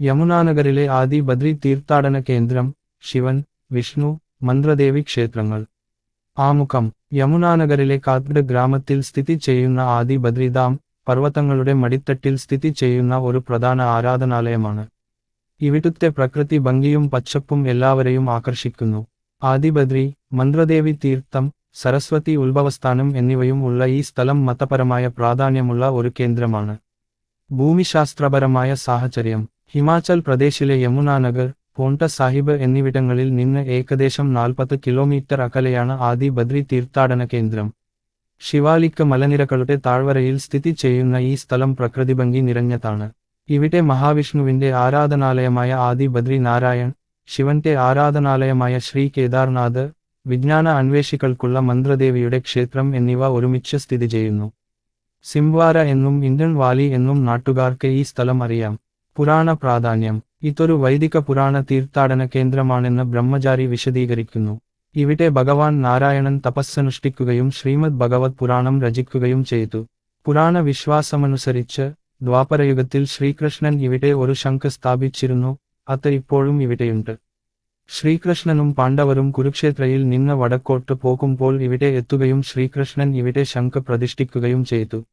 യമുനാനഗറിലെ ആദി ബദ്രി തീർത്ഥാടന കേന്ദ്രം ശിവൻ വിഷ്ണു മന്ത്രദേവി ക്ഷേത്രങ്ങൾ. ആമുഖം യമുനാനഗറിലെ കാത്ഗഡ് ഗ്രാമത്തിൽ സ്ഥിതി ചെയ്യുന്ന ആദി ബദ്രിധാം പർവതങ്ങളുടെ മടിത്തട്ടിൽ സ്ഥിതി ചെയ്യുന്ന ഒരു പ്രധാന ആരാധനാലയമാണ്. ഇവിടുത്തെ പ്രകൃതി ഭംഗിയും പച്ചപ്പും എല്ലാവരെയും ആകർഷിക്കുന്നു. ആദിബദ്രി മന്ത്രദേവി തീർത്ഥം സരസ്വതി ഉത്ഭവസ്ഥാനം എന്നിവയും ഉള്ള ഈ സ്ഥലം മതപരമായ പ്രാധാന്യമുള്ള ഒരു കേന്ദ്രമാണ്. ഭൂമിശാസ്ത്രപരമായ സാഹചര്യം. ഹിമാചൽ പ്രദേശിലെ യമുനാനഗർ പോണ്ട സാഹിബ് എന്നിവിടങ്ങളിൽ നിന്ന് ഏകദേശം നാൽപ്പത് കിലോമീറ്റർ അകലെയാണ് ആദി ബദ്രി തീർത്ഥാടന കേന്ദ്രം. ശിവാലിക്ക് മലനിരകളുടെ താഴ്വരയിൽ സ്ഥിതി ചെയ്യുന്ന ഈ സ്ഥലം പ്രകൃതിഭംഗി നിറഞ്ഞതാണ്. ഇവിടെ മഹാവിഷ്ണുവിന്റെ ആരാധനാലയമായ ആദി ബദ്രി നാരായൺ ശിവന്റെ ആരാധനാലയമായ ശ്രീ കേദാർനാഥ് വിജ്ഞാന അന്വേഷികൾക്കുള്ള മന്ത്രദേവിയുടെ ക്ഷേത്രം എന്നിവ ഒരുമിച്ച് സ്ഥിതി ചെയ്യുന്നു. സിംവാര എന്നും ഇന്ത്യൻ വാലി എന്നും നാട്ടുകാർക്ക് ഈ സ്ഥലം അറിയാം. പുരാണ പ്രാധാന്യം. ഇതൊരു വൈദിക പുരാണ തീർത്ഥാടന കേന്ദ്രമാണെന്ന് ബ്രഹ്മചാരി വിശദീകരിക്കുന്നു. ഇവിടെ ഭഗവാൻ നാരായണൻ തപസ്സനുഷ്ഠിക്കുകയും ശ്രീമദ് ഭഗവത് പുരാണം രചിക്കുകയും ചെയ്തു. പുരാണ വിശ്വാസമനുസരിച്ച് ദ്വാപരയുഗത്തിൽ ശ്രീകൃഷ്ണൻ ഇവിടെ ഒരു ശംഖ് സ്ഥാപിച്ചിരുന്നു. അത് ഇപ്പോഴും ഇവിടെയുണ്ട്. ശ്രീകൃഷ്ണനും പാണ്ഡവരും കുരുക്ഷേത്രയിൽ നിന്ന് വടക്കോട്ട് പോകുമ്പോൾ ഇവിടെ എത്തുകയും ശ്രീകൃഷ്ണൻ ഇവിടെ ശംഖ് പ്രതിഷ്ഠിക്കുകയും ചെയ്തു.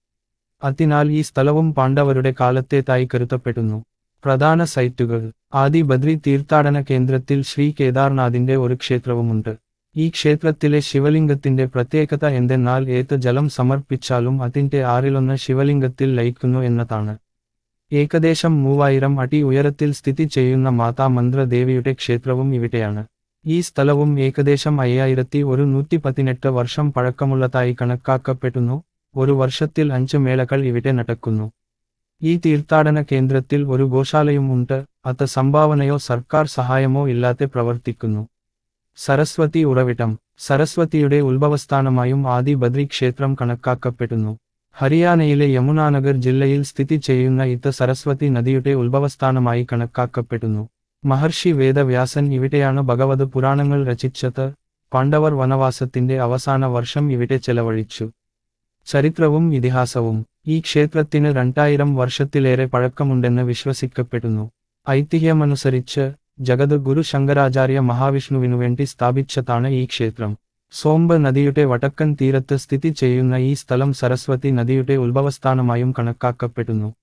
അതിനാൽ ഈ സ്ഥലവും പാണ്ഡവരുടെ കാലത്തേതായി കരുതപ്പെടുന്നു. പ്രധാന സൈറ്റുകൾ. ആദി ബദ്രി തീർത്ഥാടന കേന്ദ്രത്തിൽ ശ്രീ കേദാർനാഥിന്റെ ഒരു ക്ഷേത്രവുമുണ്ട്. ഈ ക്ഷേത്രത്തിലെ ശിവലിംഗത്തിന്റെ പ്രത്യേകത എന്തെന്നാൽ ഏത് ജലം സമർപ്പിച്ചാലും അതിന്റെ ആറിലൊന്ന് ശിവലിംഗത്തിൽ ലയിക്കുന്നു എന്നതാണ്. ഏകദേശം മൂവായിരം അടി ഉയരത്തിൽ സ്ഥിതി ചെയ്യുന്ന മാതാ മന്ത്ര ദേവിയുടെ ക്ഷേത്രവും ഇവിടെയാണ്. ഈ സ്ഥലവും ഏകദേശം അയ്യായിരത്തി ഒരു നൂറ്റി പതിനെട്ട് വർഷം പഴക്കമുള്ളതായി കണക്കാക്കപ്പെടുന്നു. ഒരു വർഷത്തിൽ അഞ്ച് മേളകൾ ഇവിടെ നടക്കുന്നു. ഈ തീർത്ഥാടന കേന്ദ്രത്തിൽ ഒരു ഗോശാലയും ഉണ്ട് അത് സംഭാവനയോ സർക്കാർ സഹായമോ ഇല്ലാതെ പ്രവർത്തിക്കുന്നു. സരസ്വതി ഉറവിടം സരസ്വതിയുടെ ഉത്ഭവസ്ഥാനമായും ആദി ബദ്രി ക്ഷേത്രം കണക്കാക്കപ്പെടുന്നു. ഹരിയാനയിലെ യമുനാനഗർ ജില്ലയിൽ സ്ഥിതി ചെയ്യുന്ന ഇത് സരസ്വതി നദിയുടെ ഉത്ഭവസ്ഥാനമായി കണക്കാക്കപ്പെടുന്നു. മഹർഷി വേദവ്യാസൻ ഇവിടെയാണ് ഭഗവത് പുരാണങ്ങൾ രചിച്ചത് പാണ്ഡവർ വനവാസത്തിന്റെ അവസാന വർഷം ഇവിടെ ചെലവഴിച്ചു. ചരിത്രവും ഇതിഹാസവും ഈ ക്ഷേത്രത്തിന് രണ്ടായിരം വർഷത്തിലേറെ പഴക്കമുണ്ടെന്ന് വിശ്വസിക്കപ്പെടുന്നു. ഐതിഹ്യമനുസരിച്ച് ജഗത് ഗുരു ശങ്കരാചാര്യ മഹാവിഷ്ണുവിനു വേണ്ടി സ്ഥാപിച്ചതാണ് ഈ ക്ഷേത്രം. സോംബ് നദിയുടെ വടക്കൻ തീരത്ത് സ്ഥിതി ചെയ്യുന്ന ഈ സ്ഥലം സരസ്വതി നദിയുടെ ഉത്ഭവസ്ഥാനമായും കണക്കാക്കപ്പെടുന്നു.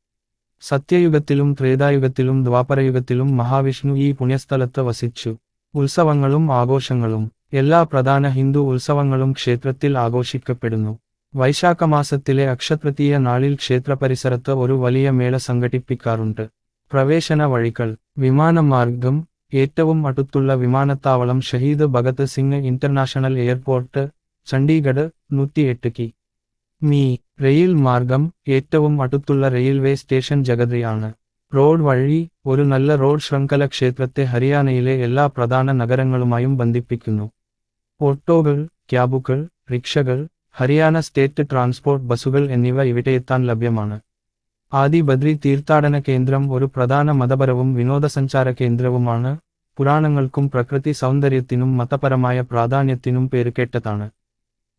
സത്യയുഗത്തിലും ത്രേതായുഗത്തിലും ദ്വാപരയുഗത്തിലും മഹാവിഷ്ണു ഈ പുണ്യസ്ഥലത്ത് വസിച്ചു. ഉത്സവങ്ങളും ആഘോഷങ്ങളും എല്ലാ പ്രധാന ഹിന്ദു ഉത്സവങ്ങളും ക്ഷേത്രത്തിൽ ആഘോഷിക്കപ്പെടുന്നു. വൈശാഖമാസത്തിലെ അക്ഷതൃതീയ നാളിൽ ക്ഷേത്രപരിസരത്ത് ഒരു വലിയ മേള സംഘടിപ്പിക്കാറുണ്ട്. പ്രവേശന വഴികൾ വിമാനമാർഗം ഏറ്റവും അടുത്തുള്ള വിമാനത്താവളം ഷഹീദ് ഭഗത് സിംഗ് ഇന്റർനാഷണൽ എയർപോർട്ട് ചണ്ഡീഗഡ് നൂറ്റിയെട്ട് കി. മീ. റെയിൽ മാർഗം ഏറ്റവും അടുത്തുള്ള റെയിൽവേ സ്റ്റേഷൻ ജഗതിയാണ് റോഡ് വഴി ഒരു നല്ല റോഡ് ശൃംഖല ക്ഷേത്രത്തെ ഹരിയാനയിലെ എല്ലാ പ്രധാന നഗരങ്ങളുമായും ബന്ധിപ്പിക്കുന്നു. ഓട്ടോകൾ ക്യാബുകൾ റിക്ഷകൾ ഹരിയാന സ്റ്റേറ്റ് ട്രാൻസ്പോർട്ട് ബസുകൾ എന്നിവ ഇവിടെയെത്താൻ ലഭ്യമാണ്. ആദി ബദ്രി തീർത്ഥാടന കേന്ദ്രം ഒരു പ്രധാന മതപരവും വിനോദസഞ്ചാര കേന്ദ്രവുമാണ്. പുരാണങ്ങൾക്കും പ്രകൃതി സൗന്ദര്യത്തിനും മതപരമായ പ്രാധാന്യത്തിനും പേരുകേട്ടതാണ്.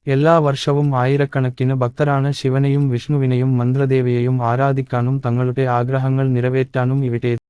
എല്ലാ വർഷവും ആയിരക്കണക്കിന് ഭക്തരാണ് ശിവനെയും വിഷ്ണുവിനെയും മന്ത്രദേവിയെയും ആരാധിക്കാനും തങ്ങളുടെ ആഗ്രഹങ്ങൾ നിറവേറ്റാനും ഇവിടെ